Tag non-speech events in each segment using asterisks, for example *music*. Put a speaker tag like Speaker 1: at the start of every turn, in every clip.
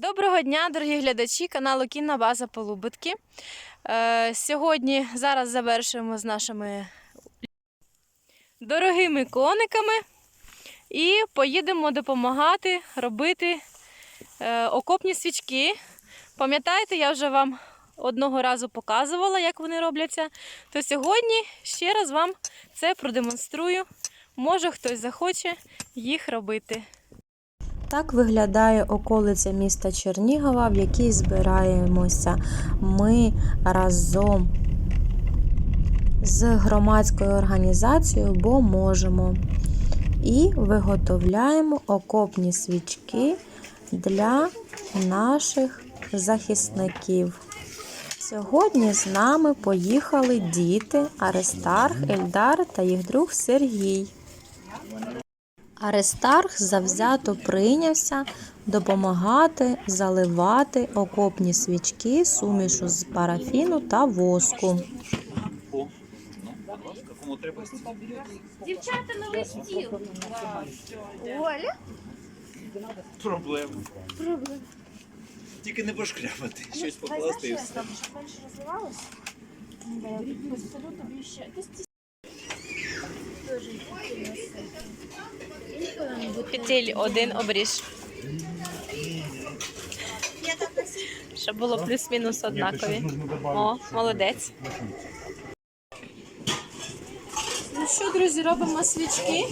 Speaker 1: Доброго дня, дорогі глядачі каналу Кінна База Полубитки. Е, сьогодні зараз завершуємо з нашими дорогими кониками і поїдемо допомагати робити е, окопні свічки. Пам'ятаєте, я вже вам одного разу показувала, як вони робляться. То сьогодні ще раз вам це продемонструю. Може хтось захоче їх робити.
Speaker 2: Так виглядає околиця міста Чернігова, в якій збираємося ми разом з громадською організацією, бо можемо. І виготовляємо окопні свічки для наших захисників. Сьогодні з нами поїхали діти Аристарх, Ельдар та їх друг Сергій. Аристарх завзято прийнявся допомагати заливати окопні свічки сумішу з парафіну та воску.
Speaker 1: Дівчата новий стіл.
Speaker 3: Проблем. Тільки не пошкрябати, щось покласти і все.
Speaker 1: Петель один обріж. Щоб було плюс-мінус однакові. О, молодець. Ну що, друзі, робимо свічки.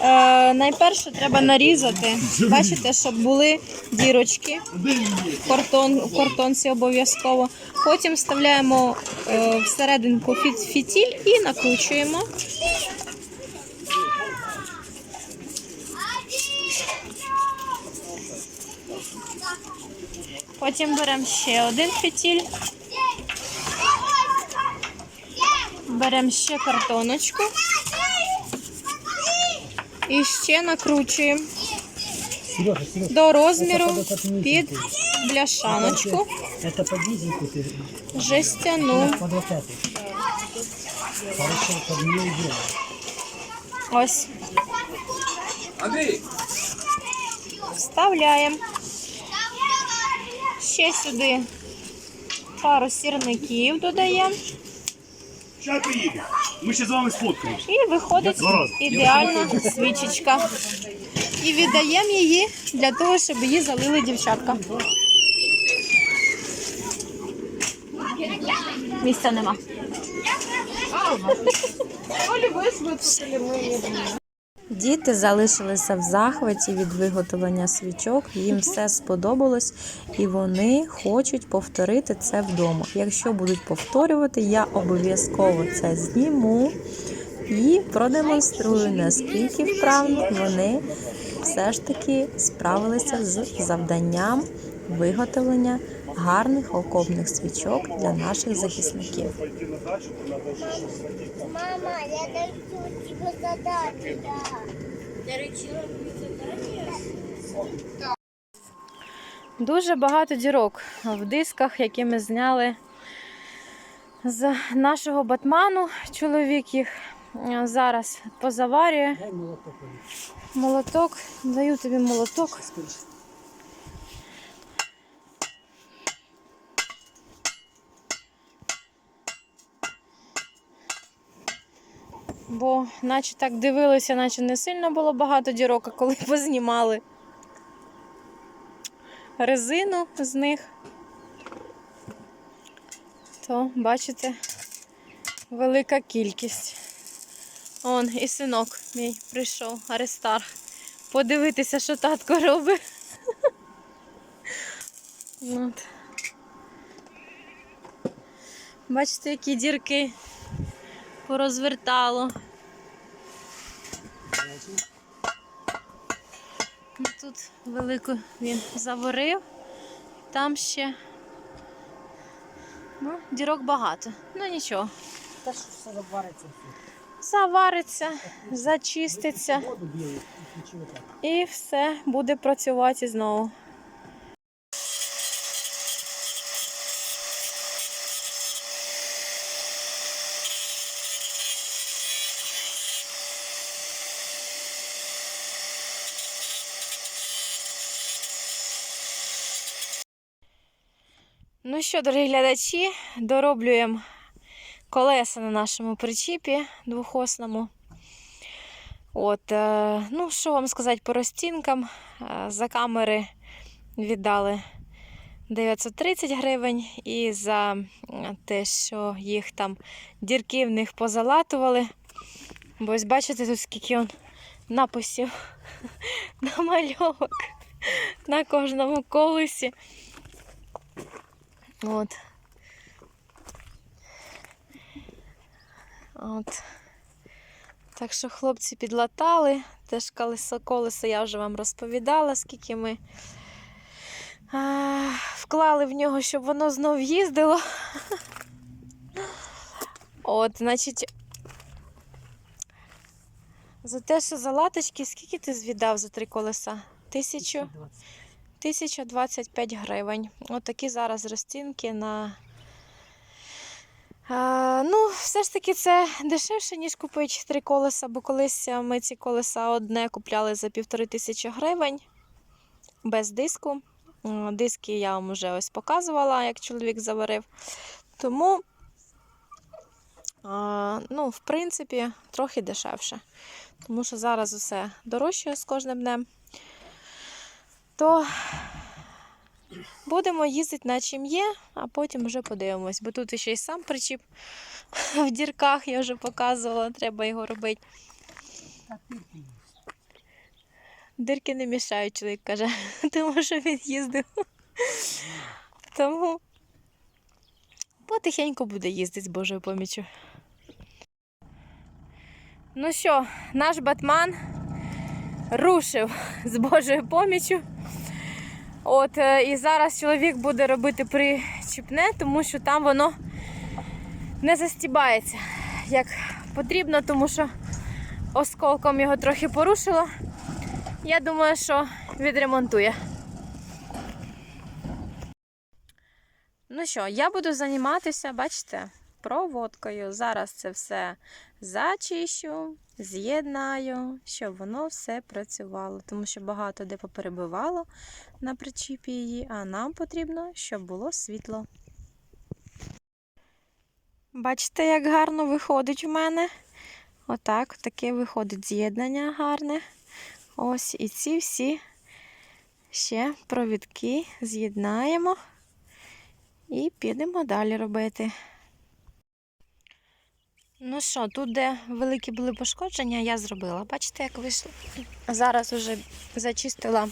Speaker 1: Е, найперше треба нарізати. Бачите, щоб були дірочки. Картон, в картонці обов'язково. Потім вставляємо е, всерединку фі- фітіль і накручуємо. Потім беремо ще один фітіль. Беремо ще картоночку. І ще накручуємо до розміру під бляшаночку
Speaker 4: Это по дизельку ты
Speaker 1: жестяну.
Speaker 4: под вот эту. Хорошо, под нее делай.
Speaker 1: Ось.
Speaker 3: Андрій!
Speaker 1: Вставляємо. Ще сюди пару сірників додаємо.
Speaker 5: Ми ще з вами сфоткаємося.
Speaker 1: І виходить ідеальна свічечка. І віддаємо її для того, щоб її залили дівчатка. Місця нема.
Speaker 2: Діти залишилися в захваті від виготовлення свічок, їм все сподобалось і вони хочуть повторити це вдома. Якщо будуть повторювати, я обов'язково це зніму і продемонструю, наскільки вправно вони все ж таки справилися з завданням виготовлення гарних окопних свічок для наших захисників.
Speaker 6: Мама, я даю тебе задание.
Speaker 1: Дуже багато дірок в дисках, які ми зняли з нашого батману. Чоловік їх е, зараз позаварює.
Speaker 4: Молоток.
Speaker 1: Молоток, даю тобі молоток. Бо наче так дивилися, наче не сильно було багато дірок, коли *laughs* познімали резину з них, то бачите, велика кількість. Он і синок мій прийшов, Аристарх. Подивитися, що татко робить. *laughs* От. Бачите, які дірки порозвертало. Ну, Тут велику він заварив, там ще ну, дірок багато. Ну нічого.
Speaker 4: Та ж все завариться.
Speaker 1: Завариться, зачиститься.
Speaker 4: І
Speaker 1: все буде працювати знову. Ну що, дорогі глядачі, дороблюємо колеса на нашому причіпі двохосному. От, е, ну, що вам сказати по розцінкам? Е, За камери віддали 930 гривень, і за те, що їх там дірки в них позалатували. Бо ось бачите, тут скільки он написів *laughs* намальовок на кожному колесі. От. От. Так що хлопці підлатали. Теж колесо колесо я вже вам розповідала, скільки ми а, вклали в нього, щоб воно знов їздило. От, значить, за те, що за латочки, скільки ти звідав за три колеса? Тисячу?
Speaker 4: 20.
Speaker 1: 1025 гривень. Отакі зараз розцінки на. А, ну, все ж таки, це дешевше, ніж купити три колеса, бо колись ми ці колеса одне купляли за півтори тисячі гривень без диску. Диски я вам вже ось показувала, як чоловік заварив. Тому, а, ну, в принципі, трохи дешевше. Тому що зараз усе дорожчає з кожним днем то будемо їздити на чим є, а потім вже подивимось. Бо тут ще й сам причіп в дірках, я вже показувала, треба його робити. Дирки не мішають, чоловік каже, *laughs* тому що він їздив. Тому потихеньку буде їздити з Божою помічю. Ну що, наш батман рушив з Божою помічю. От, е, і зараз чоловік буде робити причіпне, тому що там воно не застібається як потрібно, тому що осколком його трохи порушило. Я думаю, що відремонтує. Ну що, я буду займатися, бачите, проводкою. Зараз це все зачищу, з'єднаю, щоб воно все працювало. Тому що багато де поперебивало на причіпі її, а нам потрібно, щоб було світло. Бачите, як гарно виходить у мене. Отак, таке виходить з'єднання гарне. Ось і ці всі ще провідки з'єднаємо і підемо далі робити. Ну що, тут, де великі були пошкодження, я зробила. Бачите, як вийшло? Зараз вже зачистила.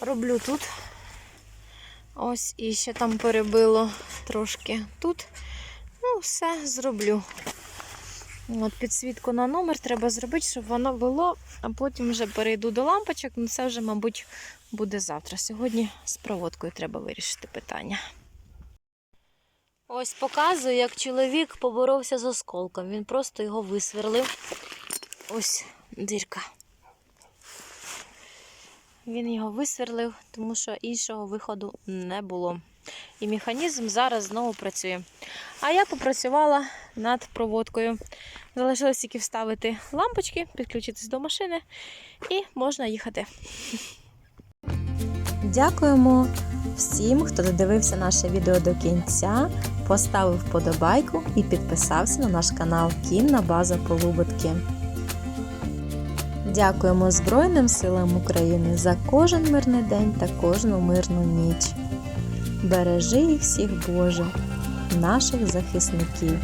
Speaker 1: Роблю тут. Ось і ще там перебило трошки тут. Ну, все зроблю. От підсвітку на номер треба зробити, щоб воно було, а потім вже перейду до лампочок. Ну це вже, мабуть, буде завтра. Сьогодні з проводкою треба вирішити питання. Ось показую, як чоловік поборовся з осколком. Він просто його висверлив. Ось дірка. Він його висверлив, тому що іншого виходу не було. І механізм зараз знову працює. А я попрацювала над проводкою. Залишилось тільки вставити лампочки, підключитись до машини і можна їхати.
Speaker 2: Дякуємо всім, хто додивився наше відео до кінця, поставив вподобайку і підписався на наш канал Кінна База Полуботки. Дякуємо Збройним силам України за кожен мирний день та кожну мирну ніч. Бережи їх всіх Боже, наших захисників.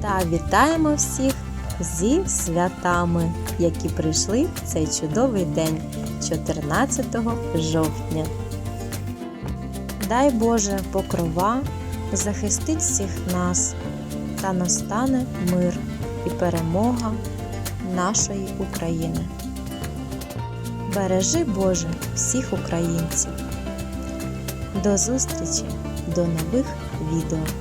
Speaker 2: Та вітаємо всіх зі святами, які прийшли в цей чудовий день 14 жовтня. Дай Боже покрова захистить всіх нас та настане мир і перемога нашої України. Бережи Боже всіх українців. До зустрічі до нових відео.